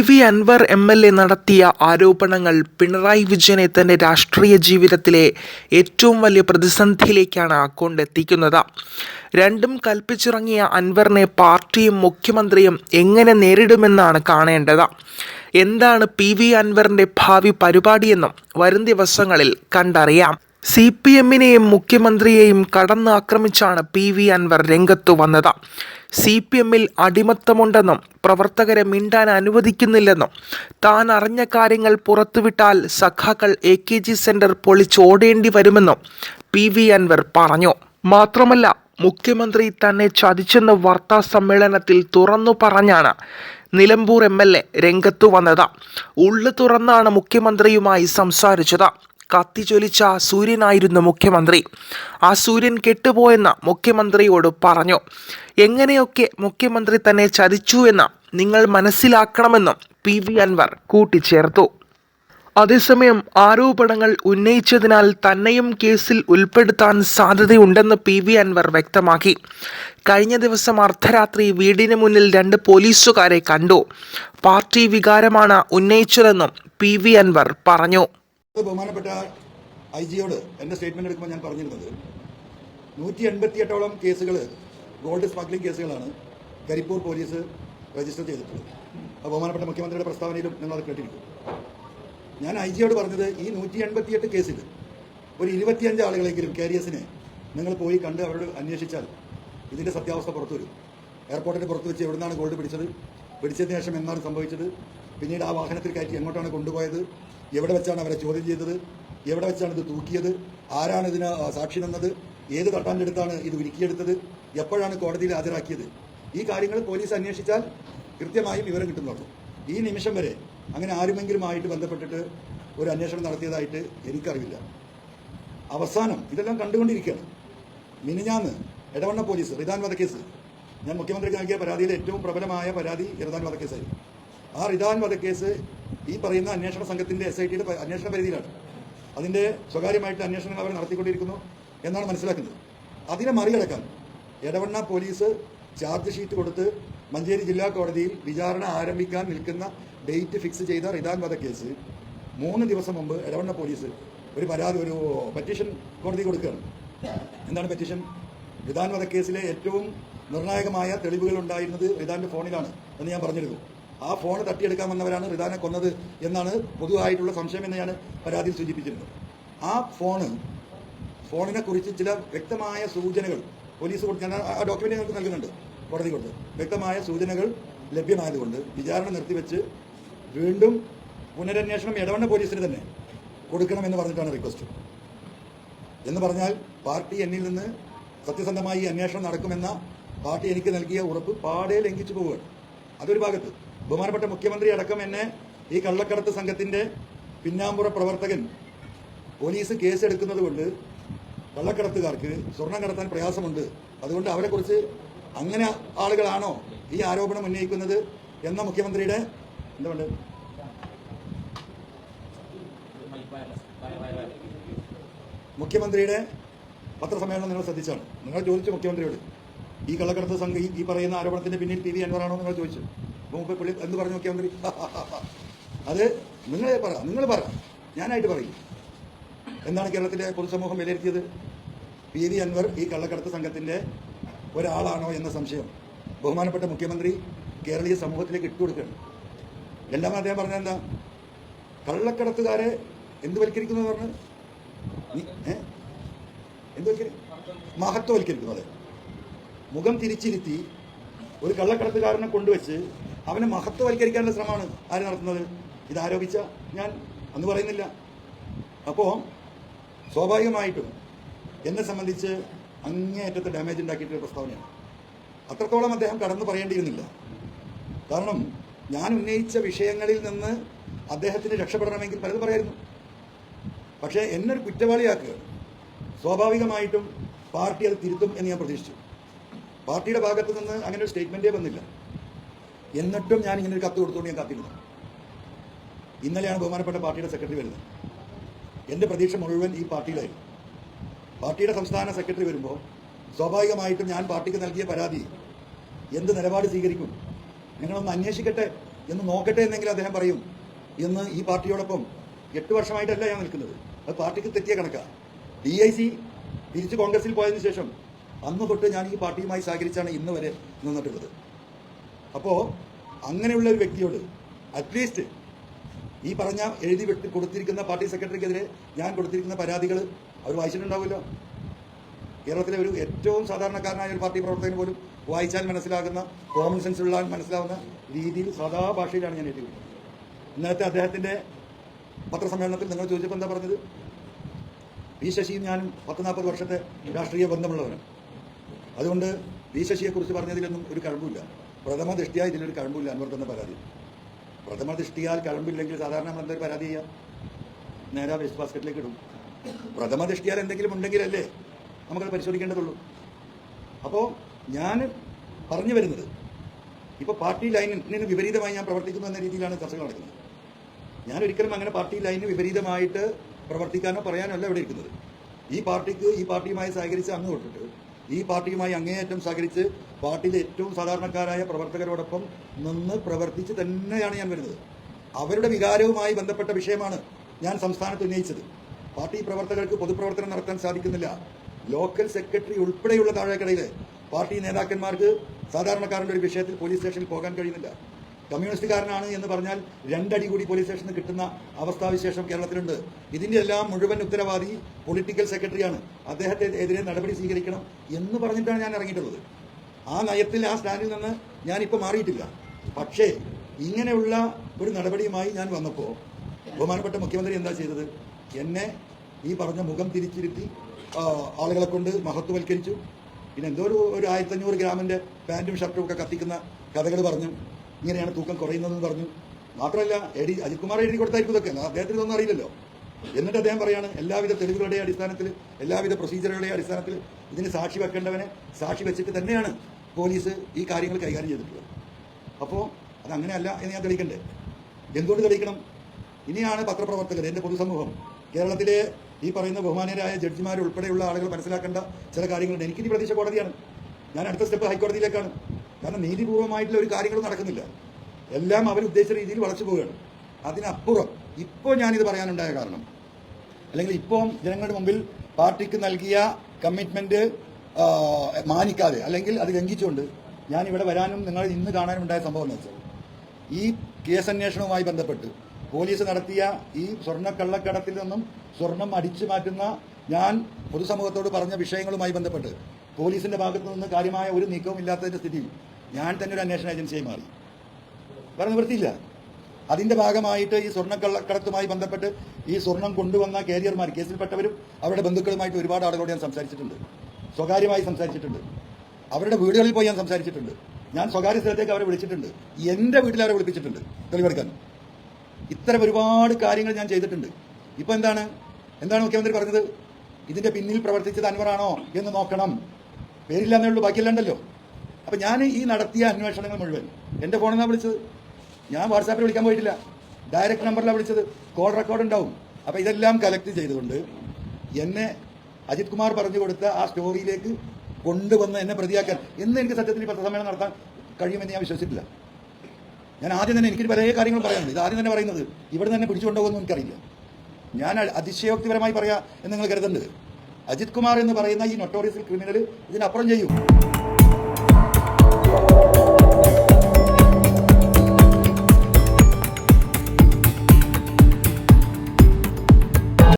V Anvar M L A നടത്തിയ ആരോപണങ്ങൾ പിണറായി വിജയനെ തന്റെ രാഷ്ട്രീയ ജീവിതത്തിലെ ഏറ്റവും വലിയ പ്രതിസന്ധിയിലേക്കാണ് കൊണ്ടെത്തിക്കുന്നത്. രണ്ടും കൽപ്പിച്ചിറങ്ങിയ അൻവറിനെ പാർട്ടിയും മുഖ്യമന്ത്രിയും എങ്ങനെ നേരിടുമെന്നാണ് കാണേണ്ടത്. എന്താണ് പി വി അൻവറിന്റെ ഭാവി പരിപാടിയെന്നും വരും ദിവസങ്ങളിൽ കണ്ടറിയാം. സി പി എമ്മിനെയും മുഖ്യമന്ത്രിയെയും കടന്നാക്രമിച്ചാണ് പി വി അൻവർ രംഗത്തു വന്നത്. സി പി എമ്മിൽ അടിമത്തമുണ്ടെന്നും പ്രവർത്തകരെ മിണ്ടാൻ അനുവദിക്കുന്നില്ലെന്നും താൻ അറിഞ്ഞ കാര്യങ്ങൾ പുറത്തുവിട്ടാൽ സഖാക്കൾ എ കെ ജി സെന്റർ പൊളിച്ചോടേണ്ടി വരുമെന്നും പി വി അൻവർ പറഞ്ഞു. മാത്രമല്ല മുഖ്യമന്ത്രി തന്നെ ചതിച്ചെന്ന് വാർത്താ സമ്മേളനത്തിൽ തുറന്നു പറഞ്ഞാണ് നിലമ്പൂർ എം എൽ എ രംഗത്തു വന്നത്. ഉള്ളു തുറന്നാണ് മുഖ്യമന്ത്രിയുമായി സംസാരിച്ചത്. കത്തിജ്വലിച്ച സൂര്യനായിരുന്നു മുഖ്യമന്ത്രി. ആ സൂര്യൻ കെട്ടുപോയെന്ന മുഖ്യമന്ത്രിയോട് പറഞ്ഞു. എങ്ങനെയൊക്കെ മുഖ്യമന്ത്രി തന്നെ ചതിച്ചു എന്ന് നിങ്ങൾ മനസ്സിലാക്കണമെന്നും പി. വി. അൻവർ കൂട്ടിച്ചേർത്തു. അതേസമയം ആരോപണങ്ങൾ ഉന്നയിച്ചതിനാൽ തന്നെയും കേസിൽ ഉൾപ്പെടുത്താൻ സാധ്യതയുണ്ടെന്ന് പി. വി. അൻവർ വ്യക്തമാക്കി. കഴിഞ്ഞ ദിവസം അർദ്ധരാത്രി വീടിന് മുന്നിൽ രണ്ട് പോലീസുകാരെ കണ്ടു. പാർട്ടി വികാരമാണ് ഉന്നയിച്ചതെന്നും പി. വി. അൻവർ പറഞ്ഞു. ബഹുമാനപ്പെട്ട ഐ ജിയോട് എന്റെ സ്റ്റേറ്റ്മെന്റ് എടുക്കുമ്പോൾ ഞാൻ പറഞ്ഞിരുന്നത് നൂറ്റി എൺപത്തിയെട്ടോളം കേസുകൾ ഗോൾഡ് സ്മഗ്ലിംഗ് കേസുകളാണ് കരിപ്പൂർ പോലീസ് രജിസ്റ്റർ ചെയ്തിട്ടുള്ളത്. അത് ബഹുമാനപ്പെട്ട മുഖ്യമന്ത്രിയുടെ പ്രസ്താവനയിലും നിങ്ങൾ അത് കേട്ടിരിക്കും. ഞാൻ ഐ ജിയോട് പറഞ്ഞത് ഈ നൂറ്റി എൺപത്തിയെട്ട് കേസിൽ ഒരു ഇരുപത്തിയഞ്ച് ആളുകളെങ്കിലും കാരിയേഴ്സിനെ നിങ്ങൾ പോയി കണ്ട് അവരോട് അന്വേഷിച്ചാൽ ഇതിന്റെ സത്യാവസ്ഥ പുറത്തു വരും. എയർപോർട്ടിന് പുറത്ത് വെച്ച് എവിടുന്നാണ് ഗോൾഡ് പിടിച്ചത്? പിടിച്ചതിന് ശേഷം എന്താണ് സംഭവിച്ചത്? പിന്നീട് ആ വാഹനത്തിൽ കയറ്റി എങ്ങോട്ടാണ് കൊണ്ടുപോയത്? എവിടെ വെച്ചാണ് അവരെ ചോദ്യം ചെയ്തത്? എവിടെ വെച്ചാണ് ഇത് തൂക്കിയത്? ആരാണ് ഇതിന് സാക്ഷി നിന്നത്? ഏത് തട്ടാന്റെ അടുത്താണ് ഇത് ഉരുക്കിയെടുത്തത്? എപ്പോഴാണ് കോടതിയിൽ ഹാജരാക്കിയത്? ഈ കാര്യങ്ങൾ പോലീസ് അന്വേഷിച്ചാൽ കൃത്യമായും വിവരം കിട്ടുന്നുള്ളൂ. ഈ നിമിഷം വരെ അങ്ങനെ ആരുമെങ്കിലുമായിട്ട് ബന്ധപ്പെട്ടിട്ട് ഒരു അന്വേഷണം നടത്തിയതായിട്ട് എനിക്കറിവില്ല അവസാനം ഇതെല്ലാം കണ്ടുകൊണ്ടിരിക്കുകയാണ്. മിനിഞ്ഞാന്ന് എടവണ്ണ പോലീസ് റിദാൻ വധക്കേസ് ഞാൻ മുഖ്യമന്ത്രിക്ക് നൽകിയ പരാതിയിലെ ഏറ്റവും പ്രബലമായ പരാതി റിദാൻ വധക്കേസായിരുന്നു. ആ റിദാൻ വധക്കേസ് ഈ പറയുന്ന അന്വേഷണ സംഘത്തിന്റെ എസ് ഐ ടിയുടെ അന്വേഷണ പരിധിയിലാണ്. അതിന്റെ സ്വകാര്യമായിട്ട് അന്വേഷണങ്ങൾ അവർ നടത്തിക്കൊണ്ടിരിക്കുന്നു എന്നാണ് മനസ്സിലാക്കുന്നത്. അതിനെ മറികടക്കാൻ എടവണ്ണ പോലീസ് ചാർജ് ഷീറ്റ് കൊടുത്ത് മഞ്ചേരി ജില്ലാ കോടതിയിൽ വിചാരണ ആരംഭിക്കാൻ നിൽക്കുന്ന ഡേറ്റ് ഫിക്സ് ചെയ്ത റിദാൻ വധക്കേസ് മൂന്ന് ദിവസം മുമ്പ് എടവണ്ണ പോലീസ് ഒരു പരാതി ഒരു പെറ്റീഷൻ കോടതി കൊടുക്കുകയാണ്. എന്താണ് പെറ്റീഷൻ? റിദാൻ വധക്കേസിലെ ഏറ്റവും നിർണായകമായ തെളിവുകൾ ഉണ്ടായിരുന്നത് റിദാന്റെ ഫോണിലാണ് എന്ന് ഞാൻ പറഞ്ഞിരുന്നു. ആ ഫോൺ തട്ടിയെടുക്കാൻ വന്നവരാണ് റിദാനെ കൊന്നത് എന്നാണ് പൊതുവായിട്ടുള്ള സംശയം എന്ന് ഞാൻ പരാതിയിൽ സൂചിപ്പിച്ചിരുന്നത്. ആ ഫോണ് ഫോണിനെ കുറിച്ച് ചില വ്യക്തമായ സൂചനകൾ പോലീസ് കൊടുത്ത് ഞാൻ ആ ഡോക്യുമെന്റ് ഞങ്ങൾക്ക് നൽകുന്നുണ്ട് കോടതി കൊണ്ട് വ്യക്തമായ സൂചനകൾ ലഭ്യമായതുകൊണ്ട് വിചാരണ നിർത്തിവെച്ച് വീണ്ടും പുനരന്വേഷണം ഇടവണ്ണ പോലീസിന് തന്നെ കൊടുക്കണമെന്ന് പറഞ്ഞിട്ടാണ് റിക്വസ്റ്റ്. എന്ന് പറഞ്ഞാൽ പാർട്ടി എന്നിൽ നിന്ന് സത്യസന്ധമായി അന്വേഷണം നടക്കുമെന്ന പാർട്ടി എനിക്ക് നൽകിയ ഉറപ്പ് പാടെ ലംഘിച്ചു പോവുകയാണ്. അതൊരു ഭാഗത്ത് ബഹുമാനപ്പെട്ട മുഖ്യമന്ത്രി അടക്കം എന്നെ ഈ കള്ളക്കടത്ത് സംഘത്തിന്റെ പിന്നാമ്പുറ പ്രവർത്തകൻ പോലീസ് കേസെടുക്കുന്നത് കൊണ്ട് കള്ളക്കടത്തുകാർക്ക് സ്വർണം കടത്താൻ പ്രയാസമുണ്ട്. അതുകൊണ്ട് അവരെക്കുറിച്ച് അങ്ങനെ ആളുകളാണോ ഈ ആരോപണം ഉന്നയിക്കുന്നത് എന്ന മുഖ്യമന്ത്രിയുടെ എന്തുകൊണ്ട് മുഖ്യമന്ത്രിയുടെ പത്രസമ്മേളനം നിങ്ങൾ ശ്രദ്ധിച്ചാണ്. നിങ്ങൾ ചോദിച്ചു മുഖ്യമന്ത്രിയോട് ഈ കള്ളക്കടത്ത് സംഘം ഈ- പറയുന്ന ആരോപണത്തിന്റെ പിന്നിൽ ടി വി അൻവറാണോ നിങ്ങൾ ചോദിച്ചു. മുമ്പ് പുള്ളി എന്ത് പറഞ്ഞു നോക്കിയാൽ മതി? അത് നിങ്ങളെ പറ നിങ്ങൾ പറ. ഞാനായിട്ട് പറയും. എന്താണ് കേരളത്തിലെ പൊതുസമൂഹം വിലയിരുത്തിയത്? പി വി അൻവർ ഈ കള്ളക്കടത്ത് സംഘത്തിന്റെ ഒരാളാണോ എന്ന സംശയം. ബഹുമാനപ്പെട്ട മുഖ്യമന്ത്രി കേരളീയ സമൂഹത്തിലേക്ക് ഇട്ടുകൊടുക്കുകയാണ് രണ്ടാമത് അദ്ദേഹം പറഞ്ഞത് എന്താ? കള്ളക്കടത്തുകാരെ എന്ത് വൽക്കരിക്കുന്നു പറഞ്ഞ്? എന്ത് വൽക്കരി? അതെ. മുഖം തിരിച്ചിരുത്തി ഒരു കള്ളക്കടത്തുകാരനെ കൊണ്ടുവച്ച് അവനെ മഹത്വവൽക്കരിക്കാനുള്ള ശ്രമമാണ് ആര് നടത്തുന്നത്? ഇത് ആരോപിച്ച ഞാൻ അന്ന് പറയുന്നില്ല. അപ്പോൾ സ്വാഭാവികമായിട്ടും എന്നെ സംബന്ധിച്ച് അങ്ങേയറ്റത്തെ ഡാമേജ് ഉണ്ടാക്കിയിട്ടുള്ള പ്രസ്താവനയാണ്. അത്രത്തോളം അദ്ദേഹം കടന്നു പറയേണ്ടിയിരുന്നില്ല. കാരണം ഞാൻ ഉന്നയിച്ച വിഷയങ്ങളിൽ നിന്ന് അദ്ദേഹത്തിന് രക്ഷപ്പെടണമെങ്കിൽ പലതും പറയായിരുന്നു. പക്ഷേ എന്നൊരു കുറ്റവാളിയാക്കുക സ്വാഭാവികമായിട്ടും പാർട്ടി അത് തിരുത്തും എന്ന് ഞാൻ പ്രതീക്ഷിച്ചു. പാർട്ടിയുടെ ഭാഗത്തു നിന്ന് അങ്ങനെ ഒരു സ്റ്റേറ്റ്മെന്റേ വന്നില്ല. എന്നിട്ടും ഞാൻ ഇങ്ങനെ ഒരു കത്ത് കൊടുത്തുകൊണ്ട് ഞാൻ കാത്തിരുന്നു. ഇന്നലെയാണ് ബഹുമാനപ്പെട്ട പാർട്ടിയുടെ സെക്രട്ടറി വരുന്നത്. എന്റെ പ്രതീക്ഷ മുഴുവൻ ഈ പാർട്ടിയിലായിരുന്നു. പാർട്ടിയുടെ സംസ്ഥാന സെക്രട്ടറി വരുമ്പോൾ സ്വാഭാവികമായിട്ടും ഞാൻ പാർട്ടിക്ക് നൽകിയ പരാതി എന്ത് നിലപാട് സ്വീകരിക്കും? നിങ്ങളൊന്ന് അന്വേഷിക്കട്ടെ എന്ന് നോക്കട്ടെ എന്നെങ്കിലും അദ്ദേഹം പറയും. എന്ന് ഈ പാർട്ടിയോടൊപ്പം എട്ട് വർഷമായിട്ടല്ല ഞാൻ നിൽക്കുന്നത്. അത് പാർട്ടിക്ക് തെറ്റിയ കണക്കാണ് ഡി ഐ സി തിരിച്ച് കോൺഗ്രസിൽ പോയതിനു ശേഷം അന്ന് തൊട്ട് ഞാൻ ഈ പാർട്ടിയുമായി സഹകരിച്ചാണ് ഇന്ന് വരെ നിന്നിട്ടുള്ളത്. അപ്പോൾ അങ്ങനെയുള്ള ഒരു വ്യക്തിയോട് അറ്റ്ലീസ്റ്റ് ഈ പറഞ്ഞ എഴുതി വിട്ട് കൊടുത്തിരിക്കുന്ന പാർട്ടി സെക്രട്ടറിക്കെതിരെ ഞാൻ കൊടുത്തിരിക്കുന്ന പരാതികൾ അവർ വായിച്ചിട്ടുണ്ടാവുമല്ലോ. കേരളത്തിലെ ഒരു ഏറ്റവും സാധാരണക്കാരനായ ഒരു പാർട്ടി പ്രവർത്തകൻ പോലും വായിച്ചാൽ മനസ്സിലാകുന്ന കോമൺ സെൻസ് ഉള്ള മനസ്സിലാവുന്ന രീതിയിൽ സാധാ ഭാഷയിലാണ് ഞാൻ എഴുതി ഇന്നത്തെ അദ്ദേഹത്തിന്റെ പത്രസമ്മേളനത്തിൽ നിങ്ങൾ ചോദിച്ചപ്പോൾ എന്താ പറഞ്ഞത്? വി ശശിയും ഞാനും പത്ത് നാൽപ്പത് വർഷത്തെ രാഷ്ട്രീയ ബന്ധമുള്ളവരാണ്. അതുകൊണ്ട് വി ശശിയെക്കുറിച്ച് പറഞ്ഞതിലൊന്നും ഒരു കഴമ്പില്ല പ്രഥമ ദൃഷ്ടിയായി ഇതിനൊരു കഴമ്പില്ല തന്ന പരാതി. പ്രഥമ ദൃഷ്ടിയാൽ കഴമ്പില്ലെങ്കിൽ സാധാരണ നമ്മൾ എന്തൊരു പരാതി ചെയ്യാം? നേരെ വേസ്റ്റ് ബാസ്ക്കറ്റിലേക്ക് ഇടും. പ്രഥമ ദൃഷ്ടിയാൽ എന്തെങ്കിലും ഉണ്ടെങ്കിലല്ലേ നമുക്കത് പരിശോധിക്കേണ്ടതുള്ളൂ. അപ്പോൾ ഞാൻ പറഞ്ഞു വരുന്നത് ഇപ്പോൾ പാർട്ടി ലൈനിന് വിപരീതമായി ഞാൻ പ്രവർത്തിക്കുന്നു എന്ന രീതിയിലാണ് ചർച്ചകൾ നടക്കുന്നത്. ഞാൻ ഒരിക്കലും അങ്ങനെ പാർട്ടി ലൈനിന് വിപരീതമായിട്ട് പ്രവർത്തിക്കാനോ പറയാനോ അല്ല ഇവിടെ ഇരിക്കുന്നത്. ഈ പാർട്ടിക്ക് ഈ പാർട്ടിയുമായി സഹകരിച്ച് അന്ന് തൊട്ടിട്ട് ഈ പാർട്ടിയുമായി അങ്ങേയറ്റം സഹകരിച്ച് പാർട്ടിയിലെ ഏറ്റവും സാധാരണക്കാരായ പ്രവർത്തകരോടൊപ്പം നിന്ന് പ്രവർത്തിച്ച് തന്നെയാണ് ഞാൻ വരുന്നത്. അവരുടെ വികാരവുമായി ബന്ധപ്പെട്ട വിഷയമാണ് ഞാൻ സംസ്ഥാനത്ത് ഉന്നയിച്ചത്. പാർട്ടി പ്രവർത്തകർക്ക് പൊതുപ്രവർത്തനം നടത്താൻ സാധിക്കുന്നില്ല. ലോക്കൽ സെക്രട്ടറി ഉൾപ്പെടെയുള്ള താഴേക്കടയിൽ പാർട്ടി നേതാക്കന്മാർക്ക് സാധാരണക്കാരന്റെ ഒരു വിഷയത്തിൽ പോലീസ് സ്റ്റേഷനിൽ പോകാൻ കഴിയുന്നില്ല. കമ്മ്യൂണിസ്റ്റുകാരനാണ് എന്ന് പറഞ്ഞാൽ രണ്ടടി കൂടി പോലീസ് സ്റ്റേഷനിൽ കിട്ടുന്ന അവസ്ഥാവിശേഷം കേരളത്തിലുണ്ട്. ഇതിന്റെ എല്ലാം മുഴുവൻ ഉത്തരവാദി പൊളിറ്റിക്കൽ സെക്രട്ടറിയാണ് അദ്ദേഹത്തെ എതിരെ നടപടി സ്വീകരിക്കണം എന്ന് പറഞ്ഞിട്ടാണ് ഞാൻ ഇറങ്ങിയിട്ടുള്ളത്. ആ നയത്തിൽ ആ സ്റ്റാൻഡിൽ നിന്ന് ഞാനിപ്പോൾ മാറിയിട്ടില്ല. പക്ഷേ ഇങ്ങനെയുള്ള ഒരു നടപടിയുമായി ഞാൻ വന്നപ്പോൾ ബഹുമാനപ്പെട്ട മുഖ്യമന്ത്രി എന്താ ചെയ്തത്? എന്നെ ഈ പറഞ്ഞ മുഖം തിരിച്ചിരുത്തി ആളുകളെ കൊണ്ട് മഹത്വവൽക്കരിച്ചു. പിന്നെ എന്തോ ഒരു ഒരു ആയിരത്തഞ്ഞൂറ് ഗ്രാമിന്റെ പാന്റും ഷർട്ടും ഒക്കെ കത്തിക്കുന്ന കഥകൾ പറഞ്ഞു. ഇങ്ങനെയാണ് തൂക്കം കുറയുന്നതെന്ന് പറഞ്ഞു. മാത്രമല്ല എ ഡി അജിത് കുമാർ എഴുതി കൊടുത്തായിരിക്കും ഇതൊക്കെ. അദ്ദേഹത്തിന് ഇതൊന്നും അറിയില്ലല്ലോ. എന്നിട്ട് അദ്ദേഹം പറയാണ് എല്ലാവിധ തെളിവുകളുടെ അടിസ്ഥാനത്തിൽ എല്ലാവിധ പ്രൊസീജിയറുകളുടെ അടിസ്ഥാനത്തിൽ ഇതിന് സാക്ഷി വെക്കേണ്ടവനെ സാക്ഷി വെച്ചിട്ട് തന്നെയാണ് പോലീസ് ഈ കാര്യങ്ങൾ കൈകാര്യം ചെയ്തിട്ടുള്ളത്. അപ്പോൾ അത് അങ്ങനെയല്ല എന്ന് ഞാൻ തെളിയിക്കണ്ടേ? എന്തുകൊണ്ട് തെളിയിക്കണം? ഇനിയാണ് പത്രപ്രവർത്തകർ എന്റെ പൊതുസമൂഹം. കേരളത്തിലെ ഈ പറയുന്ന ബഹുമാനീയരായ ജഡ്ജിമാർ ഉൾപ്പെടെയുള്ള ആളുകൾ മനസ്സിലാക്കേണ്ട ചില കാര്യങ്ങളുണ്ട്. എനിക്കിനി പ്രതീക്ഷ കോടതിയാണ്. ഞാൻ അടുത്ത സ്റ്റെപ്പ് ഹൈക്കോടതിയിലേക്കാണ്. കാരണം നീതിപൂർവമായിട്ടുള്ള ഒരു കാര്യങ്ങളും നടക്കുന്നില്ല. എല്ലാം അവർ ഉദ്ദേശിച്ച രീതിയിൽ വളച്ചു പോവുകയാണ്. അതിനപ്പുറം ഇപ്പോൾ ഞാനിത് പറയാനുണ്ടായ കാരണം അല്ലെങ്കിൽ ഇപ്പോൾ ജനങ്ങളുടെ മുമ്പിൽ പാർട്ടിക്ക് നൽകിയ കമ്മിറ്റ്മെന്റ് മാനിക്കാതെ അല്ലെങ്കിൽ അത് ലംഘിച്ചുകൊണ്ട് ഞാൻ ഇവിടെ വരാനും നിങ്ങൾ ഇന്ന് കാണാനും ഉണ്ടായ സംഭവം എന്ന് വെച്ചാൽ ഈ കേസ് അന്വേഷണവുമായി ബന്ധപ്പെട്ട് പോലീസ് നടത്തിയ ഈ സ്വർണ കള്ളക്കടത്തിൽ നിന്നും സ്വർണം അടിച്ചു മാറ്റുന്ന ഞാൻ പൊതുസമൂഹത്തോട് പറഞ്ഞ വിഷയങ്ങളുമായി ബന്ധപ്പെട്ട് പോലീസിന്റെ ഭാഗത്തു നിന്ന് കാര്യമായ ഒരു നീക്കവും ഇല്ലാത്തതിന്റെ സ്ഥിതിയിൽ ഞാൻ തന്നെ ഒരു അന്വേഷണ ഏജൻസിയായി മാറി. വേറെ നിവൃത്തിയില്ല അതിന്റെ ഭാഗമായിട്ട് ഈ സ്വർണക്കള്ളക്കടത്തുമായി ബന്ധപ്പെട്ട് ഈ സ്വർണം കൊണ്ടുവന്ന കാരിയർമാർ കേസിൽപ്പെട്ടവരും അവരുടെ ബന്ധുക്കളുമായിട്ട് ഒരുപാട് ആളുകളോട് ഞാൻ സംസാരിച്ചിട്ടുണ്ട്. സ്വകാര്യമായി സംസാരിച്ചിട്ടുണ്ട്. അവരുടെ വീടുകളിൽ പോയി ഞാൻ സംസാരിച്ചിട്ടുണ്ട്. ഞാൻ സ്വകാര്യ സ്ഥലത്തേക്ക് അവരെ വിളിച്ചിട്ടുണ്ട്. എന്റെ വീട്ടിൽ അവരെ വിളിപ്പിച്ചിട്ടുണ്ട്. തെളിവെടുക്കാൻ ഇത്തരം ഒരുപാട് കാര്യങ്ങൾ ഞാൻ ചെയ്തിട്ടുണ്ട്. ഇപ്പോൾ എന്താണ്? എന്താണ് മുഖ്യമന്ത്രി പറഞ്ഞത്? ഇതിന്റെ പിന്നിൽ പ്രവർത്തിച്ചത് അൻവറാണോ എന്ന് നോക്കണം. പേരില്ലാന്നേ ഉള്ളൂ ബാക്കിയെല്ലാം ഉണ്ടല്ലോ അപ്പൊ ഞാൻ ഈ നടത്തിയ അന്വേഷണങ്ങൾ മുഴുവൻ എന്റെ ഫോണിൽ നിന്നാണ് വിളിച്ചത്. ഞാൻ വാട്സാപ്പിൽ വിളിക്കാൻ പോയിട്ടില്ല. ഡയറക്റ്റ് നമ്പറിലാണ് വിളിച്ചത്. കോൾ റെക്കോർഡ് ഉണ്ടാവും. അപ്പോൾ ഇതെല്ലാം കലക്ട് ചെയ്തുകൊണ്ട് എന്നെ അജിത് കുമാർ പറഞ്ഞു കൊടുത്ത ആ സ്റ്റോറിയിലേക്ക് കൊണ്ടുവന്ന് എന്നെ പ്രതിയാക്കാൻ എന്ന് എനിക്ക് സത്യത്തിൽ പത്രസമ്മേളനം നടത്താൻ കഴിയുമെന്ന് ഞാൻ വിശ്വസിച്ചിട്ടില്ല. ഞാൻ ആദ്യം തന്നെ എനിക്ക് പല കാര്യങ്ങളും പറയുന്നുണ്ട് ഇത് ആദ്യം തന്നെ പറയുന്നത് ഇവിടെ തന്നെ പിടിച്ചുകൊണ്ടുപോകുമെന്ന് എനിക്കറിയില്ല. ഞാൻ അതിശയോക്തിപരമായി പറയാ എന്ന് നിങ്ങൾ കരുതേണ്ടത്. അജിത് കുമാർ എന്ന് പറയുന്ന ഈ നൊട്ടോറിയസ് ക്രിമിനൽ ഇതിനപ്പുറം ചെയ്യും. Thank you.